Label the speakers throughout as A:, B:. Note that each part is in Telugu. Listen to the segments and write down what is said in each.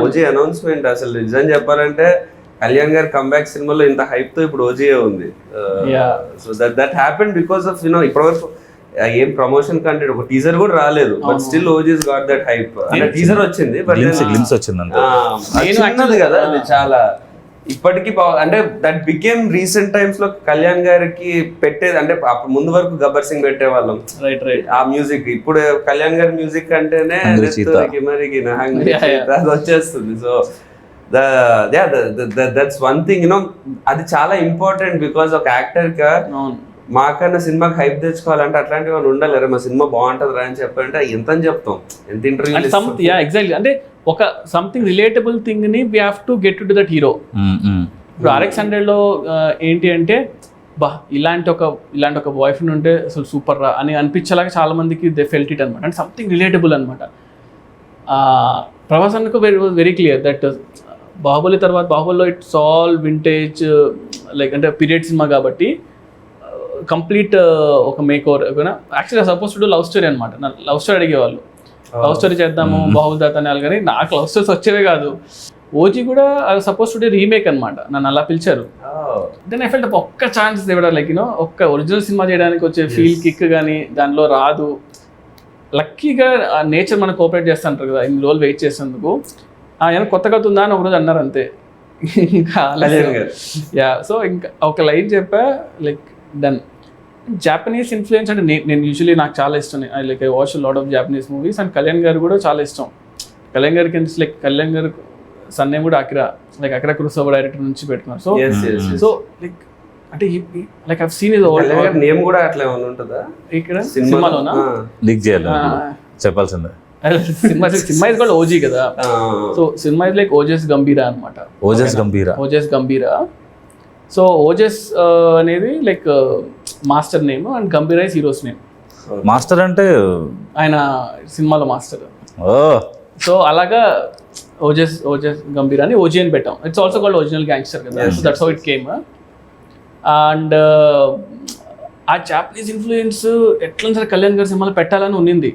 A: ఓజీ అనౌన్స్మెంట్ అసలు నిజం చెప్పాలంటే కళ్యాణ్ గారి కంబ్యాక్ సినిమాలో ఇంత హైప్తో ఇప్పుడు ఓజీ ఉంది. So that that happen because of you know ఇప్పటివరకు ఏం ప్రమోషన్ కంటెంట్ ఒక టీజర్ కూడా రాలేదు but. Still OG's got that hype అంటే టీజర్ వచ్చింది బట్
B: గ్లిమ్స్
C: actually-
A: కదా అది. చాలా ఇప్పటికీ బా- అంటే దట్ బికేమ్ రీసెంట్ టైమ్స్లో కళ్యాణ్ గారికి పెట్టేది అంటే అప్పుడు ముందు వరకు గబ్బర్ సింగ్ పెట్టేవాళ్ళం.
C: రైట్ రైట్
A: ఆ మ్యూజిక్ ఇప్పుడు కళ్యాణ్ గారి మ్యూజిక్ అంటేనే అది వచ్చేస్తుంది. So that's one thing you know అది చాలా ఇంపార్టెంట్ బికాస్ ఒక
C: యాక్టర్గా
A: మాకన్నా సినిమాకి హైప్ తెచ్చుకోవాలంటే అట్లాంటివి వాళ్ళు ఉండాలి. మా సినిమా బాగుంటది రా అని చెప్పాలంటే ఎంత అని చెప్తాం? ఎంత ఇంటర్వ్యూ
C: యా ఎగ్జాక్ట్లీ అంటే ఒక something relatable థింగ్ని we have to get to that hero ఇప్పుడు ఆర్ఎక్స్ హండ్రెడ్లో ఏంటి అంటే బా ఇలాంటి ఒక ఇలాంటి ఒక బాయ్ ఫ్రెండ్ ఉంటే అసలు సూపర్ రా అని అనిపించేలాగా చాలా మందికి దే ఫెల్ట్ ఇట్ అనమాట అంటే సంథింగ్ రిలేటబుల్ అనమాట ప్రభాస్ అన్నకు very very clear that Baahubali తర్వాత బాహుబలిలో ఇట్స్ ఆల్ వింటేజ్ లైక్ అంటే పీరియడ్ సినిమా కాబట్టి కంప్లీట్ ఒక మేక్ ఓవర్ యాక్చువల్గా సపోజ్ టు లవ్ స్టోరీ అనమాట లవ్ స్టోరీ అడిగేవాళ్ళు. లవ్ స్టోరీ చేద్దాము బాహుబలి తాత అని కానీ నాకు లవ్ స్టోరీస్ వచ్చేవే కాదు. ఓజీ కూడా సపోజ్ టు రీమేక్ అనమాట నన్ను అలా పిలిచారు. దెన్ ఐ ఫెల్ట్ ఒక్క ఛాన్స్ ఇవ్వడం లైక్ యూనో ఒక్క ఒరిజినల్ సినిమా చేయడానికి వచ్చే ఫీల్ కిక్ కానీ దానిలో రాదు. లక్కీగా నేచర్ మనకు కోఆపరేట్ చేస్తుంటారు కదా ఇన్ని రోజులు వెయిట్ చేసేందుకు ఆయన కొత్తగా ఉందా అని ఒకరోజు అన్నారు అంతే. ఇంకా యా సో ఇంకా ఒక లైన్ చెప్పా లైక్ డన్ జాపనీస్ ఇన్ఫ్లుయెన్స్ అంటే నేను నేను యూజువలీ నాకు చాలా ఇష్టం. I like I watch lot of Japanese movies and Kalyan గారు కూడా చాలా ఇష్టం. కళ్యాణ్ గారికి లైక్ కళ్యాణ్ గారు సన్నే కూడా అకిరా లైక్ అకిరా కురుసోబా డైరెక్టర్ నుంచి పెట్టుకున్నారు సో. సో లైక్ అంటే లైక్ ఐవ్ సీన్ ఇస్
A: గారి నేమ్ కూడా అట్లా ఏమైనా ఉంటుందా?
C: ఇక్కడ? సినిమాలోనా.
B: లీక్ చేయాలి చెప్పాల్సిందే.
C: సినిమా సినిమా ఇస్ కూడా ఓజీ కదా. So cinema is like Ojas Gambheera అనమాట
B: ఓజస్ గంభీర
C: ఓజెస్ గంభీరా సో ఓజెస్ అనేది like master name and Gambheera is hero's name.
B: Master అంటే?
C: ఆయన సినిమాలో మాస్టర్.
B: ఓ.
C: సో అలాగా ఓజెస్ ఓజెస్ గంభీర్ అని ఓజీ అని పెట్టాం. It's also called original gangster కదా. So that's how it came and ఆ జాపనీస్ ఇన్ఫ్లుయెన్స్ ఎట్లా సరే కళ్యాణ్ గారి సినిమాలో పెట్టాలని ఉన్నింది?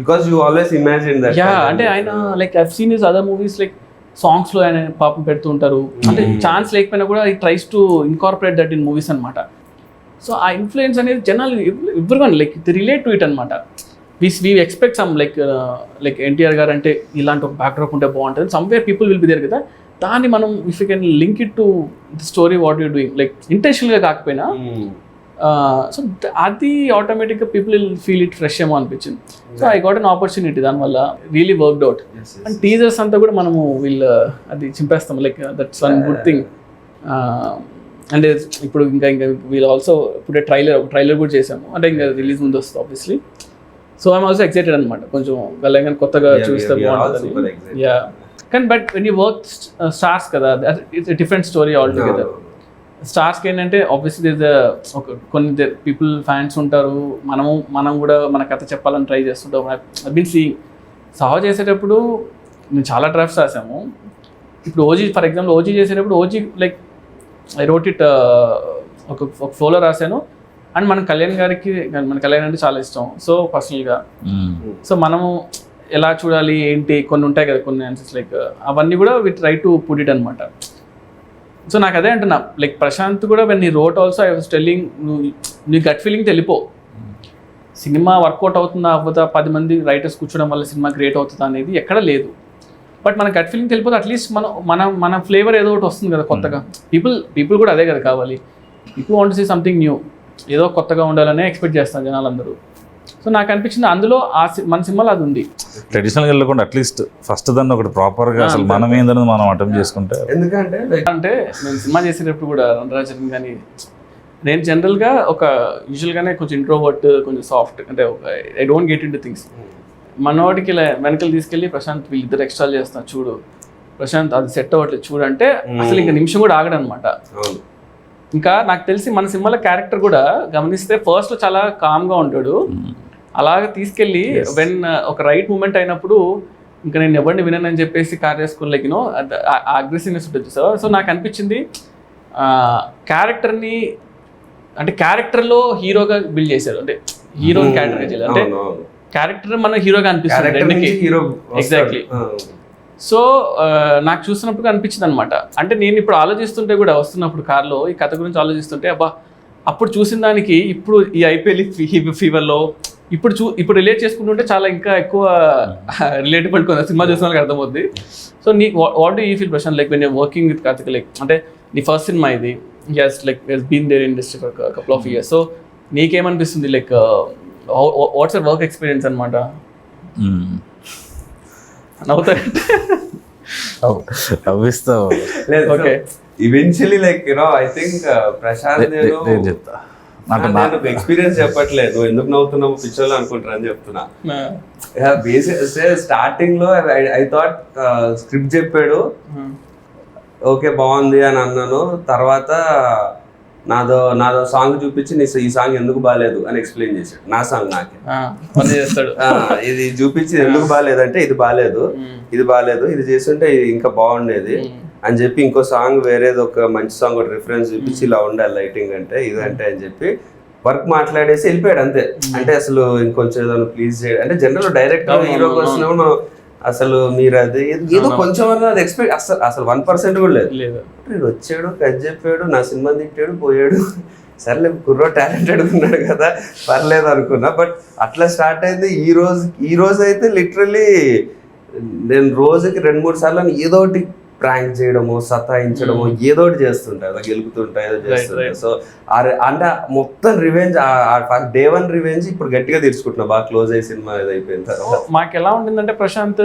A: Because you always imagine that
C: yeah అంటే ఆయన like I've seen his other movies like సాంగ్స్లో ఆయన పాపం పెడుతూ ఉంటారు. అంటే ఛాన్స్ లేకపోయినా కూడా ఈ tries to incorporate that in movies అనమాట సో ఆ ఇన్ఫ్లుయెన్స్ అనేది జనాలు everyone like the relate to it అనమాట with we expect some like like NTR garu అంటే ఇలాంటి ఒక బ్యాక్డ్రాప్ ఉంటే బాగుంటుంది. Somewhere people will be there కదా. దాన్ని మనం if you can link it to the story what you doing like ఇంటెన్షనల్గా కాకపోయినా సో అది ఆటోమేటిక్గా people will feel it fresh ఏమో అనిపించింది. So I got an opportunity దానివల్ల really worked out and teasers అంతా కూడా మనము వీళ్ళు అది చింపేస్తాం. Like that's one good thing అంటే ఇప్పుడు ఇంకా ఇంకా వీళ్ళు ఆల్సో ఇప్పుడే ట్రైలర్ ఒక ట్రైలర్ కూడా చేసాము. అంటే ఇంకా రిలీజ్ ముందు వస్తుంది obviously so I'm also excited అనమాట కొంచెం గల్లంగా కొత్తగా చూస్తే బాగుంటుంది. యా కానీ but when you work stars కదా it's different story all together స్టార్స్కి ఏంటంటే ఆబ్వియస్లీ ఒక కొన్ని పీపుల్ ఫ్యాన్స్ ఉంటారు. మనము మనం కూడా మన కథ చెప్పాలని ట్రై చేస్తుంటాం ఐ బీన్ సీ సాహో చేసేటప్పుడు మేము చాలా డ్రాఫ్ట్స్ రాసాము. ఇప్పుడు ఓజీ ఫర్ ఎగ్జాంపుల్ ఓజీ చేసేటప్పుడు OG like I wrote it uh, ఒక ఒక ఫ్లోలో రాశాను. అండ్ మన కళ్యాణ్ గారికి మన కళ్యాణ్ అంటే చాలా ఇష్టం. సో పర్సనల్గా సో మనము ఎలా చూడాలి ఏంటి కొన్ని ఉంటాయి కదా కొన్ని ఆన్సర్స్ లైక్ అవన్నీ కూడా we try to put it అనమాట సో నాకు అదే అంటున్నా. లైక్ ప్రశాంత్ కూడా వెన్ నీ wrote also I was telling నువ్వు నీ గట్ ఫీలింగ్ తెలిపో సినిమా వర్కౌట్ అవుతుందా అవ్వదా పది మంది రైటర్స్ కూర్చోవడం వల్ల సినిమా క్రియేట్ అవుతుందా అనేది ఎక్కడ లేదు. బట్ మన గట్ ఫీలింగ్ తెలిపోతే అట్లీస్ట్ మనం మన మన ఫ్లేవర్ ఏదో ఒకటి వస్తుంది కదా కొత్తగా. పీపుల్ పీపుల్ కూడా అదే కదా కావాలి. People want see something new ఏదో కొత్తగా ఉండాలనే ఎక్స్పెక్ట్ చేస్తాను జనాలందరూ. సో నాకు అనిపించింది అందులో ఆ సి- మన సినిమాలో అది ఉంది.
B: ట్రెడిషనల్గా వెళ్ళకుండా అట్లీస్ట్ ఫస్ట్ దాన్ని ఒకటి ప్రాపర్గా అసలు మనం ఏందని మనం అటెంప్ట్ చేసుకుంటే
A: ఎందుకంటే
C: అంటే నేను సినిమా చేసేటప్పుడు కూడా రంగరాజన్ కానీ నేను జనరల్గా ఒక యూజువల్గానే కొంచెం ఇంట్రోవర్ట్ కొంచెం సాఫ్ట్ అంటే I don't get in to things మనవాడికి ఇలా వెనకలు తీసుకెళ్ళి ప్రశాంత్ వీళ్ళిద్దరు ఎక్స్ట్రా చేస్తున్నారు చూడు. ప్రశాంత్ అది సెట్ అవ్వట్లేదు చూడు అంటే అసలు ఇంకా నిమిషం కూడా ఆగడనమాట. ఇంకా నాకు తెలిసి మన సినిమాలో క్యారెక్టర్ కూడా గమనిస్తే ఫస్ట్ చాలా కామ్గా ఉంటాడు. అలాగ తీసుకెళ్ళి వెన్ ఒక రైట్ మూమెంట్ అయినప్పుడు ఇంకా నేను ఎవరిని వినని చెప్పేసి కార్ చేసుకుని అగ్రెసివ్నెస్ ఉంటుంది సో సో నాకు అనిపించింది క్యారెక్టర్ని అంటే క్యారెక్టర్లో హీరోగా బిల్డ్ చేశారు అంటే హీరో క్యారెక్టర్గా చేయాలి అంటే. క్యారెక్టర్ మన హీరోగా అనిపిస్తుంది.
A: వస్తాడు. ఆ.
C: సో నాకు చూస్తున్నప్పుడు అనిపించింది అనమాట అంటే నేను ఇప్పుడు ఆలోచిస్తుంటే కూడా వస్తున్నప్పుడు కార్లో ఈ కథ గురించి ఆలోచిస్తుంటే అబ్బా అప్పుడు చూసిన దానికి ఇప్పుడు ఈ ఐపీఎల్ ఫీవర్లో ఇప్పుడు చూ ఇప్పుడు రిలేట్ చేసుకుంటుంటే చాలా ఇంకా ఎక్కువ రిలేటబుల్ కొంత సినిమా చూసిన వాళ్ళకి అర్థమవుద్ది సో నీ what do you feel Prashanth like when you working with Karthik like అంటే నీ ఫస్ట్ సినిమా ఇది is like been there industry for couple of years so నీకేమనిపిస్తుంది like what's your work experience అనమాట. నవ్వుతారంటే
B: నవ్విస్తావు.
C: Okay.
A: Eventually like you know I think Prashanth
B: నేను చెప్తా. నాకు
A: ఎక్స్పీరియన్స్ చెప్పట్లేదు. ఎందుకు నవ్వుతున్నావు? పిక్చర్లో అనుకుంటారు అని చెప్తున్నా. బేసిక్ స్టార్టింగ్లో ఐ థాట్ స్క్రిప్ట్ చెప్పాడు. ఓకే బాగుంది అని అన్నాను. తర్వాత నాదో నాదో సాంగ్ చూపించి నీ ఈ సాంగ్ ఎందుకు బాగాలేదు అని ఎక్స్ప్లెయిన్ చేశాడు. నా సాంగ్ నాకే.
C: చేస్తాడు.
A: ఇది చూపించి ఎందుకు బాగాలేదు అంటే ఇది బాగాలేదు ఇది బాగాలేదు ఇది చేస్తుంటే ఇది ఇంకా బాగుండేది అని చెప్పి ఇంకో సాంగ్ వేరేది ఒక మంచి సాంగ్ ఒక రిఫరెన్స్ చూపించి ఇలా ఉండాలి లైటింగ్ అంటే ఇదంటే అని చెప్పి వర్క్ మాట్లాడేసి వెళ్ళిపోయాడు అంతే. అంటే అసలు ఇంకొంచెం ఏదైనా ప్లీజ్ చేయడం అంటే జనరల్ డైరెక్టర్
C: అవును,
A: హీరోకి వచ్చినప్పుడు అసలు మీరు అది ఏదో కొంచెం అది ఎక్స్పెక్ట్ అసలు అసలు వన్ పర్సెంట్ కూడా లేదు.
C: లేదు.
A: వీడు వచ్చాడు కట్ చెప్పాడు నా సినిమా తిట్టాడు పోయాడు. సర్లే కుర్రో టాలెంటెడ్ ఉన్నాడు కదా పర్లేదు అనుకున్నా. బట్ అట్లా స్టార్ట్ అయింది ఈ రోజు ఈ రోజు అయితే లిటరలీ నేను రోజుకి రెండు మూడు సార్లు ఏదో ఒకటి ప్రాంక్ చేయడము సతాయించడము ఏదో ఒకటి చేస్తుంటా ఏదో గెలుపుతుంటా ఏదో చేస్తుంటా
C: right.
A: సో అంటే మొత్తం రివెంజ్ డే వన్ రివెంజ్ ఇప్పుడు గట్టిగా తీర్చుకుంటున్నా. బాగా క్లోజ్ అయ్యి సినిమా ఇది అయిపోయిన తర్వాత.
C: మాకు ఎలా ఉంటుందంటే ప్రశాంత్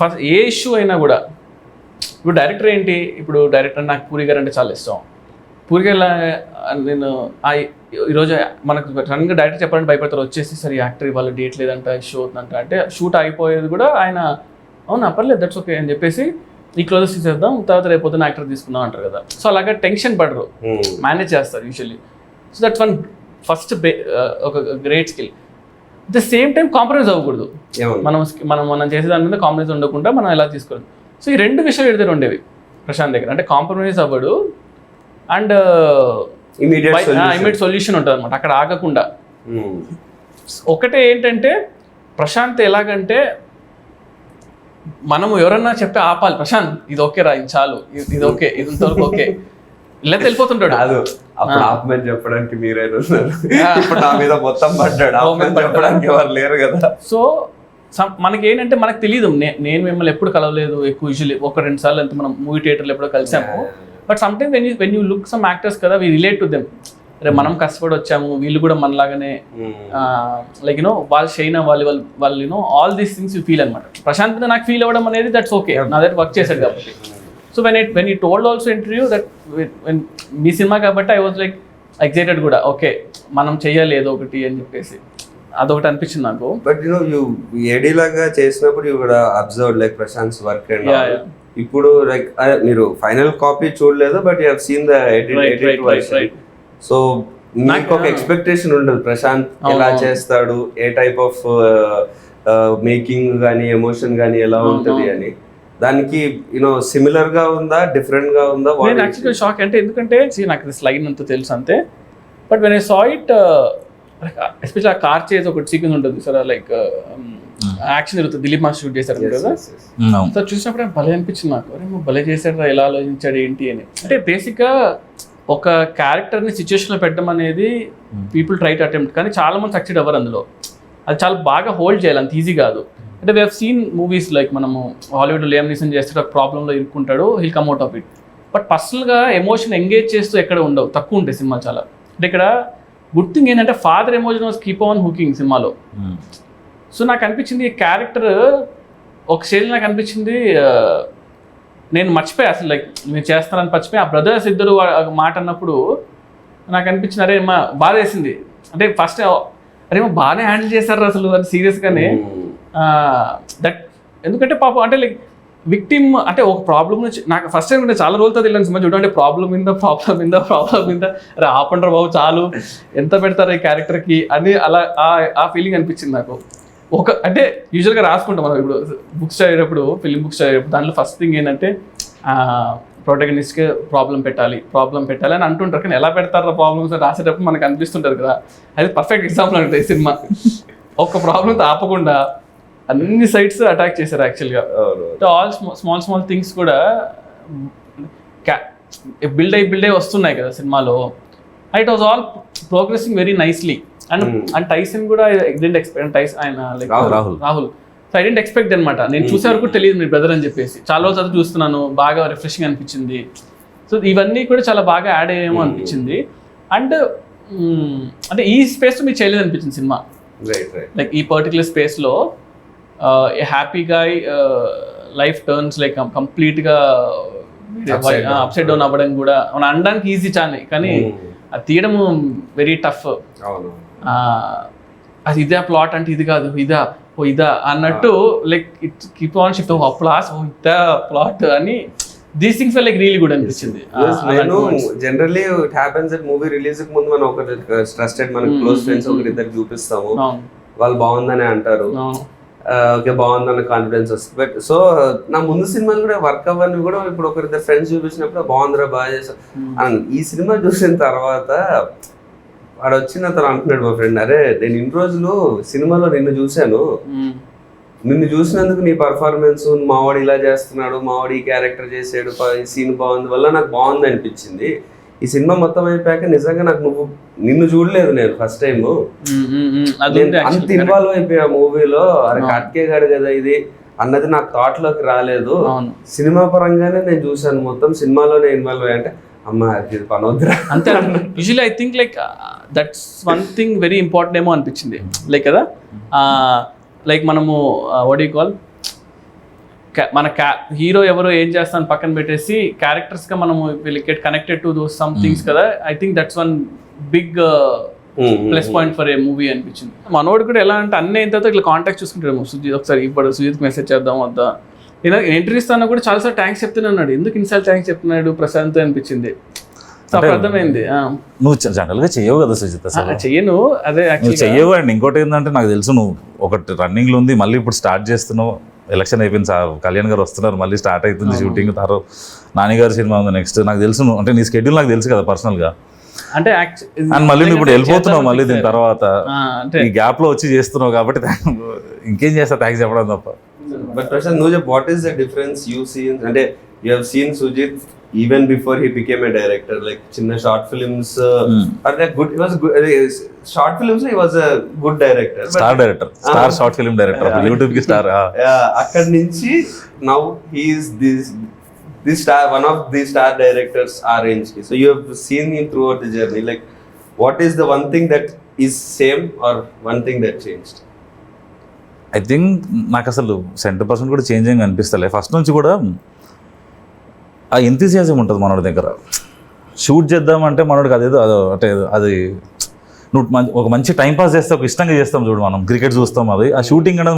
C: ఫస్ట్ ఏ ఇష్యూ అయినా కూడా ఇప్పుడు డైరెక్టర్ ఏంటి? ఇప్పుడు డైరెక్టర్ నాకు పూరి గారు అంటే చాలా ఇష్టం. పూరి గారు నేను ఆ ఈరోజు మనకు సడన్గా డైరెక్టర్ చెప్పాలంటే భయపడతారు. వచ్చేసి సరే యాక్టర్ ఇవాళ డేట్ లేదంట ఇష్యూ అవుతుందంట. అంటే షూట్ అయిపోయేది కూడా ఆయన అవును పర్లేదు దట్స్ ఓకే అని చెప్పేసి ఈ క్లోజెస్ తీసేద్దాం తర్వాత రేపు యాక్టర్ తీసుకుందాం అంటారు కదా. సో అలాగా టెన్షన్ పడరు.
A: Hmm.
C: మేనేజ్ చేస్తారు usually so that's one first ఒక great skill the same time compromise అవ్వకూడదు. మనం మనం మనం చేసే దాని మీద కాంప్రమైజ్ ఉండకుండా మనం ఎలా తీసుకోవాలి? సో ఈ రెండు విషయాలు ఎడితే ఉండేవి ప్రశాంత్ దగ్గర. అంటే కాంప్రమైజ్ అవ్వడు. అండ్
A: ఇమీడియట్
C: ఇమీడియట్ సొల్యూషన్ ఉంటుంది అనమాట అక్కడ ఆగకుండా. ఒకటే ఏంటంటే ప్రశాంత్ ఎలాగంటే మనము ఎవరన్నా చెప్తే ఆపాలి. ప్రశాంత్ ఇది ఓకే రా ఇది చాలు. ఇది- ఓకే ఇది ఇంతవరకు ఓకే. లేకపోతే వెళ్ళిపోతుంటాడు.
A: కాదు అప్పుడు. ఆపమని చెప్పడానికి మీరే ఉన్నారు.
C: ఆ.
A: ఇప్పుడు నా మీద మొత్తం పడ్డాడు. ఆపమని. చెప్పడానికి ఎవరు లేరు కదా.
C: సో మనకి ఏంటంటే మనకు తెలియదు నేను మిమ్మల్ని ఎప్పుడు కలవలేదు ఎక్కువ యూజువల్లీ ఒక రెండు సార్లు ఎంత మనం మూవీ థియేటర్లో ఎప్పుడో కలిసాము. But some time when you when you look some actors కదా వీ రిలేట్ టు దెమ్. అరే మనం కష్టపడి వచ్చాము వీళ్ళు కూడా మనలాగానే లైక్ యూనో వాళ్ళు షైన్ అవ్వాలి వాళ్ళు వాళ్ళు you know all these things you feel అనమాట ప్రశాంత్ నాకు ఫీల్ అవ్వడం అనేది దట్స్ ఓకే నా దగ్గర వర్క్ చేశాడు కాబట్టి. So when it when he told also interview that me cinema కాబట్టి ఐ వాజ్ లైక్ ఎగ్జైటెడ్ కూడా. ఓకే మనం చెయ్యాలి ఏదో ఒకటి అని చెప్పేసి. అదొకటి అనిపించింది నాకు.
A: But you know you AD లాగా చేసినప్పుడు యు కూడా observe like Prashanth work and. ఇప్పుడు లైక్ మీరు ఫైనల్ కాపీ చూడలేదు but you have seen the edit
C: Right,
A: edit
C: right, right,
A: version. So
C: నాకు-
A: ఒక ఎక్స్పెక్టేషన్ ఉండదు. ప్రశాంత్ ఎలా. చేస్తాడు? ఏ టైప్ ఆఫ్ మేకింగ్ కానీ ఎమోషన్ కానీ ఎలా ఉంటది. అని. దానికి యూనో సిమిలర్గా ఉందా? డిఫరెంట్గా ఉందా?
C: నేను యాక్చువల్గా? షాక్ అంటే ఎందుకంటే నాకు దిస్ లైన్ అంతా తెలుసు అంతే. But when I saw it special ఆ కార్ చేసి ఒకటి సీక్వెన్స్ ఉంటుంది సార్. లైక్ యాక్షన్ జరుగుతుంది. దిలీప్ మాస్టర్ షూట్ చేశారు కదా. సో చూసినప్పుడు భలే అనిపించింది నాకు. భలే చేశాడు ఎలా ఆలోచించాడు ఏంటి అని. అంటే బేసిక్గా ఒక క్యారెక్టర్ని సిచ్యువేషన్లో పెట్టడం అనేది పీపుల్ ట్రై టు అటెంప్ట్ కానీ చాలా మంది సక్సెడ్ అవ్వరు అందులో. అది చాలా బాగా హోల్డ్ చేయాలి అంత ఈజీ కాదు. అంటే వీ సీన్ మూవీస్ లైక్ మనము హాలీవుడ్ లేమ్ నీసన్ చేస్తే ఒక ప్రాబ్లంలో ఇరుక్కుంటాడు he'll come out of it but పర్సనల్గా ఎమోషన్ ఎంగేజ్ చేస్తూ ఎక్కడ ఉండవు. తక్కువ ఉంటాయి సినిమా చాలా. అంటే ఇక్కడ గుడ్ థింగ్ ఏంటంటే father emotion was keep on hooking సినిమాలో.
B: ఉమ్.
C: సో నాకు అనిపించింది ఈ క్యారెక్టర్ ఒక స్టేజ్ నాకు అనిపించింది ఆ, నేను మర్చిపోయా అసలు లైక్ నేను చేస్తానని మర్చిపోయి. ఆ బ్రదర్స్ ఇద్దరు మాట అన్నప్పుడు నాకు అనిపించింది అరే మా బాధ వేసింది. అంటే ఫస్ట్ అరే మా బాగానే హ్యాండిల్ చేశారు అసలు అని సీరియస్గానే. దట్ ఎందుకంటే పాపం అంటే లైక్ విక్టిమ్ అంటే ఒక ప్రాబ్లం నుంచి నాకు ఫస్ట్ టైం అంటే చాలా రోజులతో తెలియని సినిమా చూడండి ప్రాబ్లం మీద ప్రాబ్లం మీద ప్రాబ్లం మీద అరే ఆపండ్రా బాబు చాలు. ఎంత పెడతారు ఈ క్యారెక్టర్కి అని అలా ఆ ఫీలింగ్ అనిపించింది నాకు. ఒక అంటే యూజువల్గా రాసుకుంటాం మనం. ఇప్పుడు బుక్స్ చదివేటప్పుడు ఫిలిం బుక్స్ చదివేటప్పుడు దాంట్లో ఫస్ట్ థింగ్ ఏంటంటే ప్రొటగనిస్ట్కి ప్రాబ్లం పెట్టాలి ప్రాబ్లం పెట్టాలి అని అంటుంటారు. కానీ ఎలా పెడతారు ప్రాబ్లమ్స్ రాసేటప్పుడు మనకు అనిపిస్తుంటుంది కదా. అది పర్ఫెక్ట్ ఎగ్జాంపుల్ అంటే ఈ సినిమా. ఒక ప్రాబ్లంతో ఆపకుండా అన్ని సైట్స్ అటాక్ చేశారు యాక్చువల్గా ఆల్ స్మాల్ స్మాల్ థింగ్స్ కూడా బిల్డ్ అయి బిల్డ్ అయి వస్తున్నాయి కదా సినిమాలో. It was all progressing very nicely and
A: Hmm.
C: And Tyson కూడా డెంట్ ఎక్స్పెక్ట్ టైస్ ఆయన like
A: Rahul.
B: Rahul.
C: So I didn't expect అనమాట. నేను చూసే వరకు తెలియదు మీ బ్రదర్ అని చెప్పేసి. చాలా రోజులు తర్వాత చూస్తున్నాను బాగా రిఫ్రెషింగ్ అనిపించింది. సో ఇవన్నీ కూడా చాలా బాగా యాడ్ అయ్యేమో
A: Hmm.
C: అనిపించింది. అండ్ అంటే ఈ స్పేస్ మీరు చేయలేదు అనిపించింది సినిమా. లైక్ ఈ పర్టికులర్ స్పేస్లో happy guy life turns like కంప్లీట్గా. అప్సైడ్ డౌన్ అవ్వడం కూడా. మనం అనడానికి ఈజీ చాలా. కానీ అది తీయడం వెరీ టఫ్
A: అవును
C: అది ఇదే ప్లాట్ అంటే ఇది కాదు ఇదా ఓ ఇదా అన్నట్టు like it keep on shift ఓ ప్లాస్ ఓ ఇదా ప్లాట్ అని these things like really good అనిపించింది.
A: నేను. Generally it happens at movie రిలీజ్కి ముందు మనం ఒక ట్రస్టెడ్ మన
C: Mm,
A: క్లోజ్ ఫ్రెండ్స్ ఒకరిద్దరు చూపిస్తాము. వాళ్ళు బాగుందని అంటారు. ఓకే బాగుందన్న కాన్ఫిడెన్స్ వస్తుంది. బట్ సో నా ముందు సినిమాలు కూడా వర్క్ అవ్వని కూడా ఇప్పుడు ఒకరిద్దరు ఫ్రెండ్స్ చూపించినప్పుడు బాగుందిరా బాగా చేసా
C: Hmm.
A: ఈ సినిమా చూసిన తర్వాత వాడు వచ్చిన తను అంటున్నాడు మా ఫ్రెండ్ అరే నేను ఇన్ని రోజులు సినిమాలో నిన్ను చూశాను. నిన్ను చూసినందుకు నీ పర్ఫార్మెన్స్ మావాడు ఇలా చేస్తున్నాడు మావాడు ఈ క్యారెక్టర్ చేసాడు ఈ సీన్ బాగుంది వల్ల నాకు బాగుంది అనిపించింది. ఈ సినిమా మొత్తం అయిపోయాక నిజంగా నాకు నువ్వు నిన్ను చూడలేదు నేను ఫస్ట్ టైం అంత ఇన్వాల్వ్ అయిపోయా మూవీలో అరే. కట్కే గాడు కదా ఇది. అన్నది నాకు థాట్లోకి రాలేదు. సినిమా పరంగానే నేను చూశాను మొత్తం. సినిమాలోనే ఇన్వాల్వ్ అయ్యా అంటే అమ్మ ఇది పనొద్దురా
C: అంతే usually I think like that's one thing very important ఏమో అనిపించింది. లైక్ కదా? లైక్ మనము వడ్ కాల్ మన క్యా హీరో ఎవరో ఏం చేస్తాను పక్కన పెట్టేసి క్యారెక్టర్స్గా మనము will get connected to those some things కదా? I think that's one big plus point for a movie అనిపించింది. మనోడు కూడా ఎలా అంటే అన్ని అయిన తర్వాత ఇట్లా కాంటాక్ట్ చూసుకుంటాడు సుజిత్ ఒకసారి ఇప్పుడు సుజిత్ మెసేజ్ చేద్దాం వద్దా? నేను ఎంట్రీ ఇస్తాను కూడా చాలాసార్లు థ్యాంక్స్ చెప్తున్నాడు. ఎందుకు ఇన్సార్లు థ్యాంక్స్ చెప్తున్నాడు? ప్రశాంత్ అనిపించింది. అర్థమైంది.
B: నువ్వు జనరల్గా చెయ్యవు కదా సుజిత్
C: చెయ్యను. అదే
B: చెయ్యవు అండ్ ఇంకోటి ఏంటంటే నాకు తెలుసు నువ్వు ఒకటి రన్నింగ్లో ఉంది మళ్ళీ ఇప్పుడు స్టార్ట్ చేస్తున్నావు. ఎలక్షన్ అయిపోయింది సార్. కళ్యాణ్ గారు వస్తున్నారు. మళ్ళీ స్టార్ట్ అవుతుంది. షూటింగ్ తర్వాత నాని గారి సినిమా ఉంది నెక్స్ట్ నాకు తెలుసు అంటే నీ స్కెడ్యూల్ నాకు తెలుసు కదా పర్సనల్గా.
C: అంటే
B: అండ్ మళ్ళీ ఇప్పుడు వెళ్ళిపోతున్నావు మళ్ళీ దీని తర్వాత. ఈ గ్యాప్లో వచ్చి చేస్తున్నావు కాబట్టి ఇంకేం చేస్తా? థ్యాంక్స్ చెప్పడం తప్ప.
A: బట్ ప్రశాంత్ నువ్వు చెప్పు what is the difference you seen అంటే you have seen Sujeeth even before he became a director like చిన్న షార్ట్ ఫిల్మ్స్. అంటే good was short films he was good director
B: star director star short film director యూట్యూబ్కి స్టార్
A: అక్కడి నుంచి now he is this the star one of the star directors ఆ రేంజ్కి. So you have seen him throughout the journey like what is the one thing that is same or one thing that changed
B: I think నాకు అసలు సెంటర్ పర్సెంట్ కూడా చేంజింగ్ అనిపిస్తలే ఫస్ట్ నుంచి కూడా ఆ ఎంతజియాజం ఉంటుంది మనోడి దగ్గర. షూట్ చేద్దామంటే మనోడికి అదేదో అదో అంటే అది నువ్వు ఒక మంచి టైం పాస్ చేస్తే ఒక ఇష్టంగా చేస్తాం చూడు మనం. క్రికెట్ చూస్తాం అది. ఆ షూటింగ్ అనేది